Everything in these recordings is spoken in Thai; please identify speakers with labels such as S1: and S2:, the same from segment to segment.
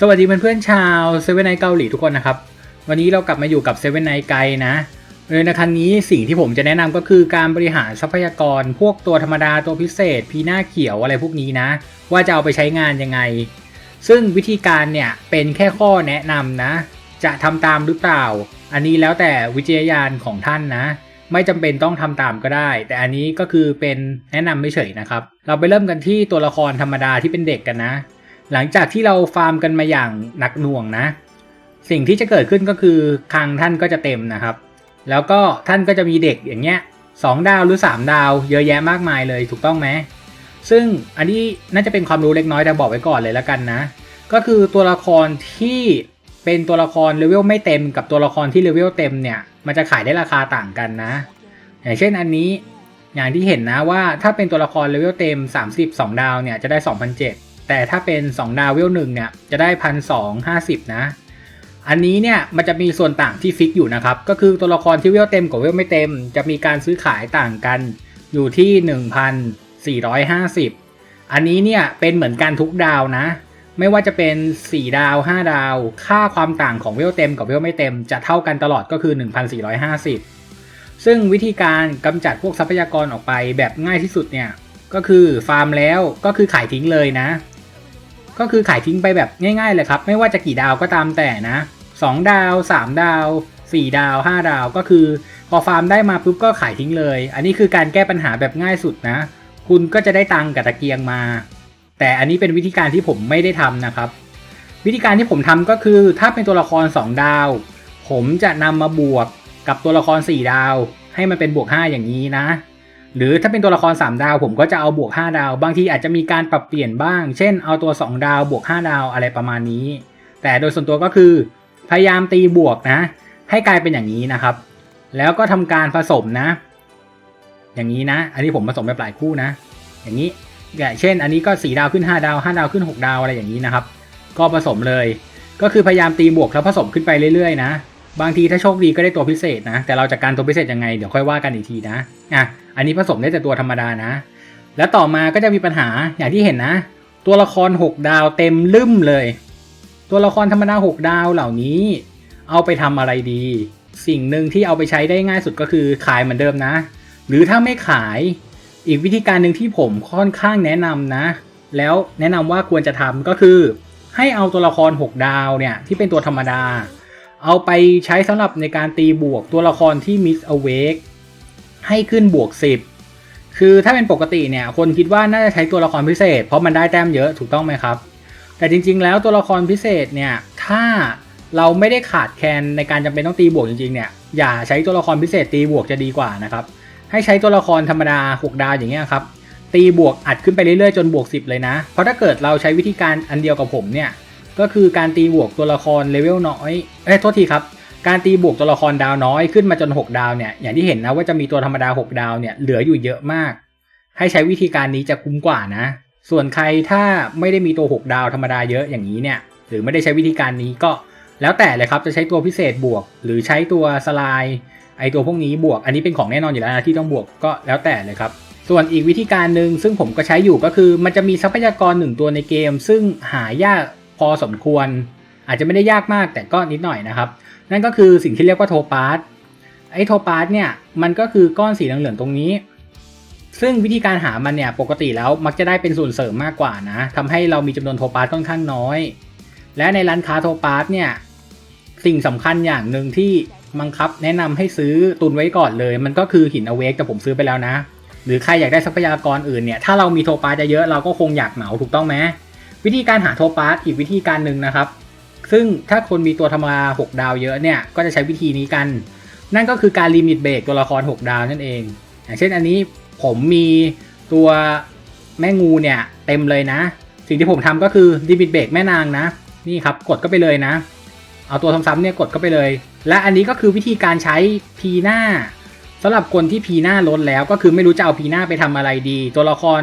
S1: สวัสดีเพื่อนๆชาวเซเว่นไนเกาหลีทุกคนนะครับ วันนี้เรากลับมาอยู่กับเซเว่นไนไกนะโดยในครั้งนี้สิ่งที่ผมจะแนะนำก็คือการบริหารทรัพยากร พวกตัวธรรมดาตัวพิเศษ พีหน้าเขียวอะไรพวกนี้นะ ว่าจะเอาไปใช้งานยังไง ซึ่งวิธีการเนี่ยเป็นแค่ข้อแนะนำนะ จะทำตามหรือเปล่า อันนี้แล้วแต่วิจารณญาณของท่านนะ ไม่จำเป็นต้องทำตามก็ได้ แต่อันนี้ก็คือเป็นแนะนำไม่เฉยนะครับ เราไปเริ่มกันที่ตัวละครธรรมดาที่เป็นเด็กกันนะ หลังจากที่เราฟาร์มกันมาอย่างหนักหน่วงนะ สิ่งที่จะเกิดขึ้นก็คือคลังท่านก็จะเต็มนะครับ แล้วก็ท่านก็จะมีเด็กอย่างเงี้ยสองดาวหรือ 3 ดาว เยอะแยะมากมายเลยถูกต้องไหมซึ่งอันนี้น่าจะเป็นความรู้เล็กน้อยแต่บอกไว้ก่อนเลยแล้วกันนะ ก็คือตัวละครที่เป็นตัวละครเลเวลไม่เต็มกับตัวละครที่เลเวลเต็มเนี่ยมันจะขายได้ราคาต่างกันนะ อย่างเช่นอันนี้อย่างที่เห็นนะว่าถ้าเป็นตัวละครเลเวลเต็ม 32 ดาวเนี่ยจะได้ 2,007 แต่ถ้าเป็น 2 ดาวเวลหนึ่งเนี่ยจะได้1,250นะ อันนี้เนี่ยมันจะมีส่วนต่างที่ฟิกอยู่นะครับ ก็คือตัวละครที่เวลเต็มกับเวลไม่เต็ม จะมีการซื้อขายต่างกันอยู่ที่ 1,450 อันนี้เนี่ยเป็นเหมือนกันทุกดาวนะ ไม่ว่าจะเป็น 4 ดาว 5 ดาว ค่าความต่างของเวลเต็มกับเวลไม่เต็ม จะเท่ากันตลอดก็คือ 1,450 ซึ่งวิธีการกำจัดพวกทรัพยากรออกไปแบบง่ายที่สุดเนี่ยก็คือฟาร์มแล้วก็คือขายทิ้งเลยนะ ก็คือขายทิ้งไปแบบง่ายๆเลยครับ ไม่ว่าจะกี่ดาวก็ตามแต่นะ 2 ดาว 3 ดาว 4 ดาว 5 ดาวก็คือ พอฟาร์มได้มาปุ๊บก็ขายทิ้งเลย อันนี้คือการแก้ปัญหาแบบง่ายสุดนะ คุณก็จะได้ตังกับตะเกียงมา แต่อันนี้เป็นวิธีการที่ผมไม่ได้ทำนะครับ วิธีการที่ผมทำก็คือถ้าเป็นตัวละคร 2 ดาว ผมจะนำมาบวกกับตัวละคร 4 ดาว ให้มันเป็นบวก 5 อย่างนี้นะ หรือถ้าเป็นตัวละคร 3 ดาว ผมก็จะเอาบวก 5 ดาว บางทีอาจจะมีการปรับเปลี่ยนบ้าง เช่นเอาตัว 2 ดาวบวก 5 ดาวอะไรประมาณนี้ แต่โดยส่วนตัวก็คือ พยายามตีบวกนะ ให้กลายเป็นอย่างนี้นะครับ แล้วก็ทำการผสมนะ อย่างนี้นะ อันนี้ผมผสมแบบหลายคู่นะ อย่างนี้อย่างเช่น อันนี้ก็ 4 ดาวขึ้น 5 ดาว 5 ดาวขึ้น 6 ดาวอะไรอย่างนี้นะครับ ก็ผสมเลย ก็คือพยายามตีบวกแล้วผสมขึ้นไปเรื่อยๆ นะ บางทีถ้าโชคดีก็ได้ตัวพิเศษนะ แต่เราจัดการตัวพิเศษยังไงเดี๋ยวค่อยว่ากันอีกทีนะอะอันนี้ผสมได้แต่ตัวธรรมดานะ แล้วต่อมาก็จะมีปัญหาอย่างที่เห็นนะ ตัวละคร 6 ดาวเต็มลืมเลย ตัวละครธรรมดา 6 ดาวเหล่านี้ เอาไปทำอะไรดี สิ่งหนึ่งที่เอาไปใช้ได้ง่ายสุดก็คือขายเหมือนเดิมนะ หรือถ้าไม่ขายอีกวิธีการหนึ่งที่ผมค่อนข้างแนะนำนะ แล้วแนะนำว่าควรจะทำก็คือ ให้เอาตัวละคร 6 ดาวเนี่ยที่เป็นตัวธรรมดา เอาไปใช้สำหรับในการตีบวกตัวละครที่ Miss Awake ให้ขึ้นบวก 10 คือถ้าเป็นปกติเนี่ยคนคิดว่าน่าจะใช้ตัวละครพิเศษ เพราะมันได้แต้มเยอะถูกต้องไหมครับ แต่จริงๆ แล้วตัวละครพิเศษเนี่ยถ้าเราไม่ได้ขาดแคลนในการจำเป็นต้องตีบวกจริงๆเนี่ยอย่าใช้ตัวละครพิเศษตีบวกจะดีกว่านะครับให้ใช้ตัวละครธรรมดา 6 ดาวอย่างเงี้ยครับตีบวกอัดขึ้นไปเรื่อยๆจนบวก 10 เลยนะ เพราะถ้าเกิดเราใช้วิธีการอันเดียวกับผมเนี่ย ก็คือการตีบวกตัวละครเลเวลน้อย เอ้ยโทษทีครับ การตีบวกตัวละครดาวน้อยขึ้นมาจน 6 ดาวเนี่ย อย่างที่เห็นนะว่าจะมีตัวธรรมดา 6 ดาวเนี่ยเหลืออยู่เยอะมาก ให้ใช้วิธีการนี้จะคุ้มกว่านะ ส่วนใครถ้าไม่ได้มีตัว 6 ดาวธรรมดาเยอะอย่างนี้เนี่ย หรือไม่ได้ใช้วิธีการนี้ก็แล้วแต่เลยครับ จะใช้ตัวพิเศษบวก หรือใช้ตัวสลายไอตัวพวกนี้บวก อันนี้เป็นของแน่นอนอยู่แล้วนะที่ต้องบวกก็แล้วแต่เลยครับส่วนอีกวิธีการหนึ่งซึ่งผมก็ใช้อยู่ก็คือมันจะมีทรัพยากรหนึ่งตัวในเกม ซึ่งหายาก พอสมควร อาจจะไม่ได้ยากมากแต่ก็นิดหน่อยนะครับ นั่นก็คือสิ่งที่เรียกว่าโทปาร์ตไอ้โทปาร์ตเนี่ยมันก็คือก้อนสีเหลืองๆตรงนี้ ซึ่งวิธีการหามันเนี่ยปกติแล้วมักจะได้เป็นส่วนเสริมมากกว่านะทำให้เรามีจำนวนโทปาร์ตค่อนข้างน้อย และในร้านค้าโทปาร์ตเนี่ยสิ่งสำคัญอย่างหนึ่งที่บังคับแนะนำให้ซื้อตุนไว้ก่อนเลย มันก็คือหินอเวกแต่ผมซื้อไปแล้วนะ หรือใครอยากได้ทรัพยากรอื่นเนี่ยถ้าเรามีโทปาร์ตเยอะเราก็คงอยากเหมาถูกต้องไหม วิธีการหาโทปาร์ตอีกวิธีการหนึ่งนะครับ ซึ่งถ้าคนมีตัวธรรมดา6ดาวเยอะเนี่ย ก็จะใช้วิธีนี้กัน นั่นก็คือการลิมิตเบรกตัวละคร 6 ดาวนั่นเอง อย่างเช่นอันนี้ผมมีตัวแม่งูเนี่ยเต็มเลยนะ สิ่งที่ผมทำก็คือลิมิตเบรกแม่นางนะ นี่ครับกดก็ไปเลยนะ เอาตัวซ้ำๆเนี่ยกดเข้าไปเลย และอันนี้ก็คือวิธีการใช้พีหน้าสำหรับคนที่พีหน้าล้นแล้วก็คือไม่รู้จะเอาพีหน้าไปทำอะไรดี ตัวละคร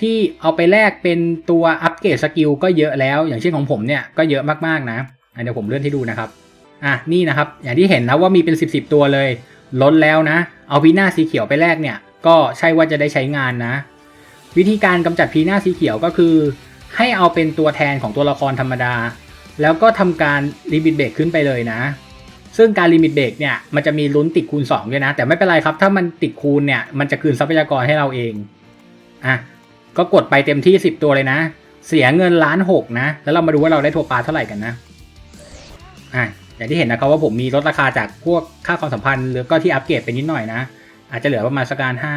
S1: ที่เอาไปแลกเป็นตัวอัปเกรดสกิลก็เยอะแล้ว อย่างเช่นของผมเนี่ยก็เยอะมากๆนะอะเดี๋ยวผมเลื่อนให้ดูนะครับอะนี่นะครับ อย่างที่เห็นนะว่ามีเป็น 10บสตัวเลย ล้นแล้วนะ เอาพีหน้าสีเขียวไปแลกเนี่ย ก็ใช่ว่าจะได้ใช้งานนะ วิธีการกำจัดพีหน้าสีเขียวก็คือ ให้เอาเป็นตัวแทนของตัวละครธรรมดา แล้วก็ทำการลิมิตเบรกขึ้นไปเลยนะ ซึ่งการลิมิตเบรกเนี่ยมันจะมีลุ้นติดคูณ2ด้วยนะ แต่ไม่เป็นไรครับ ถ้ามันติดคูณเนี่ยมันจะคืนทรัพยากรให้เราเองอะ ก็กดไปเต็มที่ 10 ตัวเลยนะ เสียเงินล้านหกนะ แล้วเรามาดูว่าเราได้โทรปาเท่าไหร่กันนะ อะอย่างที่เห็นนะครับว่าผมมีลดราคาจากพวกค่าความสัมพันธ์หรือก็ที่อัปเกรดไปนิดหน่อยนะ อาจจะเหลือประมาณสักการห้า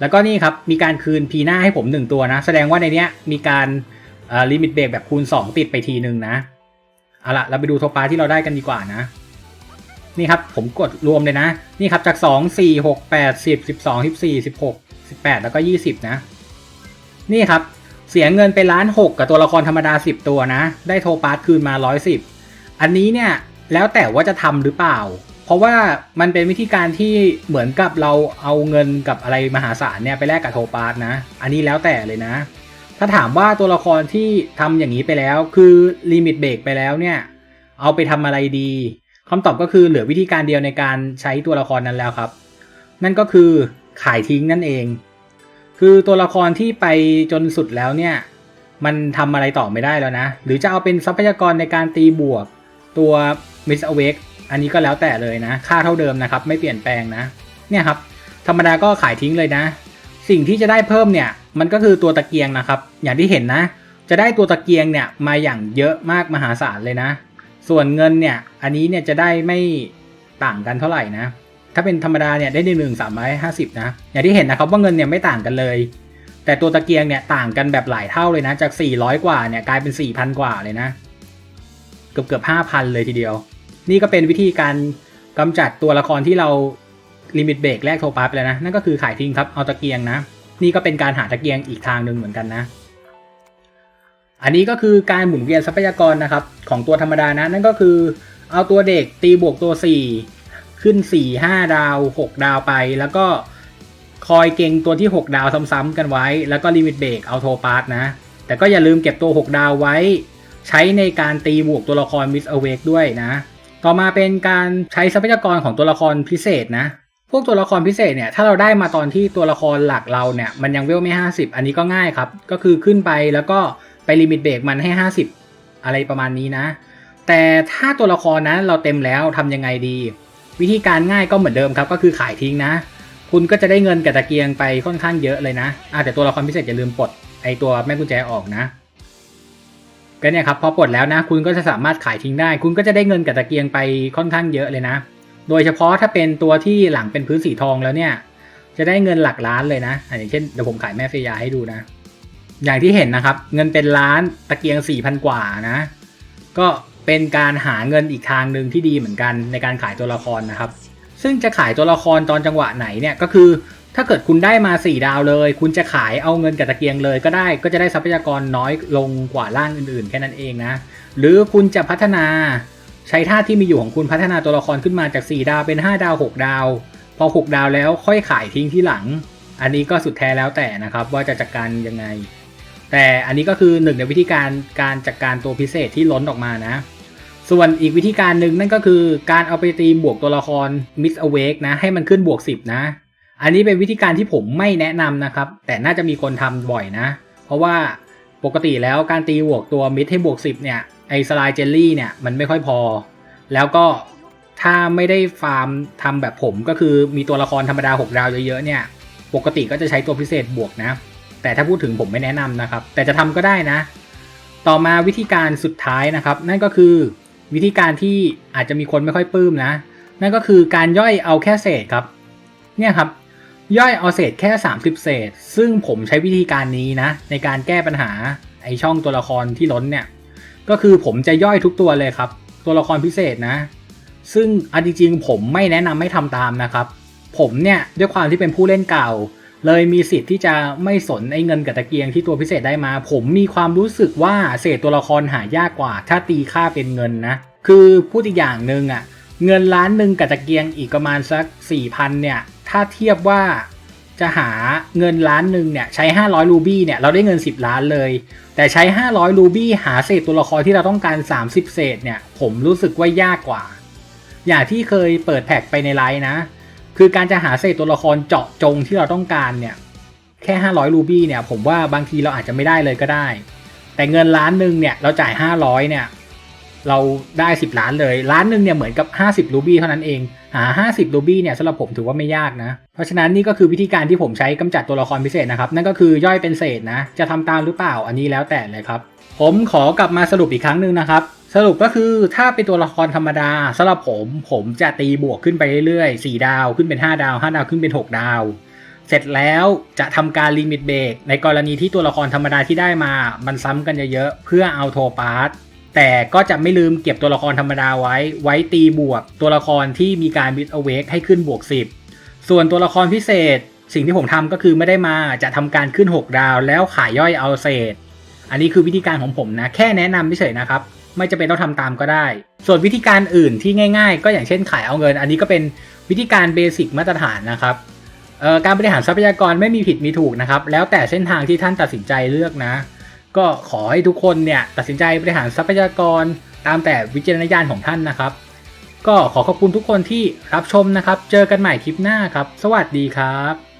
S1: แล้วก็นี่ครับมีการคืนพีหน้าให้ผม 1 ตัวนะ แสดงว่าในเนี้ยมีการลิมิตเบรกแบบคูณ 2 ติดไปทีหนึ่งนะเอาละเราไปดูโทรปาที่เราได้กันดีกว่านะนี่ครับผมกดรวมเลยนะ นี่ครับจาก 2 4 6 8 10 12 14 16 18 แล้วก็ 20 นะ นี่ครับ เสียเงินไปล้านหกกับตัวละครธรรมดา 10 ตัวนะ ได้โทรปาร์ตคืนมา 110 อันนี้เนี่ยแล้วแต่ว่าจะทำหรือเปล่า เพราะว่ามันเป็นวิธีการที่เหมือนกับเราเอาเงินกับอะไรมหาศาลเนี่ยไปแลกกับโทรปาร์ตนะ อันนี้แล้วแต่เลยนะ ถ้าถามว่าตัวละครที่ทำอย่างนี้ไปแล้ว คือลิมิตเบรกไปแล้วเนี่ย เอาไปทำอะไรดีคำตอบก็คือเหลือวิธีการเดียวในการใช้ตัวละครนั้นแล้วครับ นั่นก็คือขายทิ้งนั่นเอง คือตัวละครที่ไปจนสุดแล้วเนี่ย มันทำอะไรต่อไม่ได้แล้วนะ หรือจะเอาเป็นทรัพยากรในการตีบวก ตัว Miss Awake อันนี้ก็แล้วแต่เลยนะ ค่าเท่าเดิมนะครับ ไม่เปลี่ยนแปลงนะ เนี่ยครับ ธรรมดาก็ขายทิ้งเลยนะ สิ่งที่จะได้เพิ่มเนี่ย มันก็คือตัวตะเกียงนะครับ อย่างที่เห็นนะ จะได้ตัวตะเกียงเนี่ยมาอย่างเยอะมากมหาศาลเลยนะ ส่วนเงินเนี่ย อันนี้เนี่ยจะได้ไม่ต่างกันเท่าไหร่นะ ถ้าเป็นธรรมดาเนี่ยได้หนึ่งหนึ่งสามร้อยห้าสิบนะ อย่างที่เห็นนะครับว่าเงินเนี่ยไม่ต่างกันเลย แต่ตัวตะเกียงเนี่ยต่างกันแบบหลายเท่าเลยนะ จาก 400 กว่าเนี่ยกลายเป็น 4,000 กว่าเลยนะ เกือบเกือบ5,000 เลยทีเดียว นี่ก็เป็นวิธีการกำจัดตัวละครที่เราลิมิตเบรกแรกโทรปาไปแล้วนะ นั่นก็คือขายทิ้งครับ เอาตะเกียงนะ นี่ก็เป็นการหาตะเกียงอีกทางหนึ่งเหมือนกันนะ อันนี้ก็คือการหมุนเวียนทรัพยากรนะครับของตัวธรรมดานะ นั่นก็คือเอาตัวเด็กตีบวกตัว 4 ขึ้น4 5ดาว6ดาวไป แล้วก็คอยเก่งตัวที่6ดาวซ้ำๆกันไว้ แล้วก็ลิมิตเบรกเอาโทปาร์ตนะ แต่ก็อย่าลืมเก็บตัว6ดาวไว้ ใช้ในการตีบวกตัวละครมิสเอเวกด้วยนะ ต่อมาเป็นการใช้ทรัพยากรของตัวละครพิเศษนะพวกตัวละครพิเศษเนี่ยถ้าเราได้มาตอนที่ตัวละครหลักเราเนี่ยมันยังเวลไม่ 50 อันนี้ก็ง่ายครับ ก็คือขึ้นไปแล้วก็ไปลิมิตเบรกมันให้ 50 อะไรประมาณนี้นะ แต่ถ้าตัวละครนั้นเราเต็มแล้วทำยังไงดี วิธีการง่ายก็เหมือนเดิมครับก็คือขายทิ้งนะ คุณก็จะได้เงินกับตะเกียงไปค่อนข้างเยอะเลยนะอ่าแต่ตัวละครพิเศษอย่าลืมปลดไอตัวแม่กุญแจออกนะก็เนี่ยครับพอปลดแล้วนะ คุณก็จะสามารถขายทิ้งได้ คุณก็จะได้เงินกับตะเกียงไปค่อนข้างเยอะเลยนะ โดยเฉพาะถ้าเป็นตัวที่หลังเป็นพื้นสีทองแล้วเนี่ย จะได้เงินหลักล้านเลยนะอย่างเช่นเดี๋ยวผมขายแม่เฟียให้ดูนะ อย่างที่เห็นนะครับ เงินเป็นล้านตะเกียง4ี่พันกว่านะ ก็ เป็นการหาเงินอีกทางหนึ่งที่ดีเหมือนกันในการขายตัวละครนะครับ ซึ่งจะขายตัวละครตอนจังหวะไหนเนี่ยก็คือ ถ้าเกิดคุณได้มา 4 ดาวเลย คุณจะขายเอาเงินกับตะเกียงเลยก็ได้ก็จะได้ทรัพยากรน้อยลงกว่าร่างอื่นๆ แค่นั้นเองนะ หรือคุณจะพัฒนาใช้ท่าที่มีอยู่ของคุณพัฒนาตัวละครขึ้นมาจาก 4 ดาวเป็น 5 ดาว 6 ดาว พอ 6 ดาวแล้วค่อยขายทิ้งที่หลัง อันนี้ก็สุดแท้แล้วแต่นะครับว่าจะจัดการยังไง แต่อันนี้ก็คือหนึ่งในวิธีการการจัดการตัวพิเศษที่ล้นออกมานะ ส่วนอีกวิธีการหนึ่งนั่นก็คือการเอาไปตีบวกตัวละคร Miss Awake นะ ให้มันขึ้นบวก 10 นะ อันนี้เป็นวิธีการที่ผมไม่แนะนำนะครับ แต่น่าจะมีคนทำบ่อยนะ เพราะว่าปกติแล้วการตีบวกตัว Miss ให้บวก 10 เนี่ย ไอสไลเจลลี่เนี่ยมันไม่ค่อยพอ แล้วก็ถ้าไม่ได้ฟาร์มทำแบบผมก็คือมีตัวละครธรรมดา 6 ดาวเยอะๆเนี่ย ปกติก็จะใช้ตัวพิเศษบวกนะ แต่ถ้าพูดถึงผมไม่แนะนำนะครับ แต่จะทำก็ได้นะ ต่อมาวิธีการสุดท้ายนะครับ นั่นก็คือ วิธีการที่อาจจะมีคนไม่ค่อยปลื้มนะ นั่นก็คือการย่อยเอาแค่เศษครับ เนี่ยครับ ย่อยเอาเศษแค่ 30 เศษ ซึ่งผมใช้วิธีการนี้นะ ในการแก้ปัญหาไอช่องตัวละครที่ล้นเนี่ย ก็คือผมจะย่อยทุกตัวเลยครับ ตัวละครพิเศษนะ ซึ่งอันจริงๆผมไม่แนะนำให้ทำตามนะครับ ผมเนี่ยด้วยความที่เป็นผู้เล่นเก่า เลยมีสิทธิ์ที่จะไม่สนไอ้เงินกับตะเกียงที่ตัวพิเศษได้มา ผมมีความรู้สึกว่าเศษตัวละครหายากกว่า ถ้าตีค่าเป็นเงินนะ คือพูดอีกอย่างหนึ่งอะ่ะเงินล้านหนึ่งกับตะเกียงอีกประมาณสัก4ี่พันเนี่ยถ้าเทียบว่าจะหาเงินล้านหนึ่งเนี่ยใช้ 500 รูบี้เนี่ยเราได้เงิน 10 ล้านเลย แต่ใช้ 500 รูบี้หาเศษตัวละครที่เราต้องการ 30 เศษเนี่ยผมรู้สึกว่ายากกว่า อย่างที่เคยเปิดแพ็กไปในไลน์นะ คือการจะหาเศษตัวละครเจาะจงที่เราต้องการเนี่ยแค่ 500รูบี้เนี่ยผมว่าบางทีเราอาจจะไม่ได้เลยก็ได้ แต่เงินล้านหนึ่งเนี่ยเราจ่าย 500เนี่ยเราได้ 10 ล้านเลย ล้านหนึ่งเนี่ยเหมือนกับ 50รูบี้เท่านั้นเองหา 50รูบี้เนี่ยสำหรับผมถือว่าไม่ยากนะ เพราะฉะนั้นนี่ก็คือวิธีการที่ผมใช้กำจัดตัวละครพิเศษนะครับ นั่นก็คือย่อยเป็นเศษนะ จะทำตามหรือเปล่าอันนี้แล้วแต่เลยครับ ผมขอกลับมาสรุปอีกครั้งหนึ่งนะครับ สรุปก็คือถ้าเป็นตัวละครธรรมดาสำหรับผมผมจะตีบวกขึ้นไปเรื่อยๆ 4 ดาวขึ้นเป็น 5 ดาว 5 ดาวขึ้นเป็น 6 ดาว เสร็จแล้วจะทำการลิมิตเบรกในกรณีที่ตัวละครธรรมดาที่ได้มา มันซ้ำกันเยอะๆ เพื่อเอาโทปาร์ตแต่ก็จะไม่ลืมเก็บตัวละครธรรมดาไว้ ไว้ตีบวกตัวละครที่มีการบิดเอาเวกให้ขึ้นบวก 10 ส่วนตัวละครพิเศษ สิ่งที่ผมทำก็คือไม่ได้มาจะทำการขึ้น 6 ดาว แล้วขายย่อยเอาเศษ อันนี้คือวิธีการของผมนะ แค่แนะนำเฉยๆนะครับ ไม่จำเป็นต้องทำตามก็ได้ ส่วนวิธีการอื่นที่ง่าย ๆ ก็อย่างเช่นขายเอาเงิน อันนี้ก็เป็นวิธีการเบสิกมาตรฐานนะครับการบริหารทรัพยากรไม่มีผิดมีถูกนะครับ แล้วแต่เส้นทางที่ท่านตัดสินใจเลือกนะ ก็ขอให้ทุกคนเนี่ยตัดสินใจบริหารทรัพยากรตามแต่วิจารณญาณของท่านนะครับ ก็ขอขอบคุณทุกคนที่รับชมนะครับ เจอกันใหม่คลิปหน้าครับ สวัสดีครับ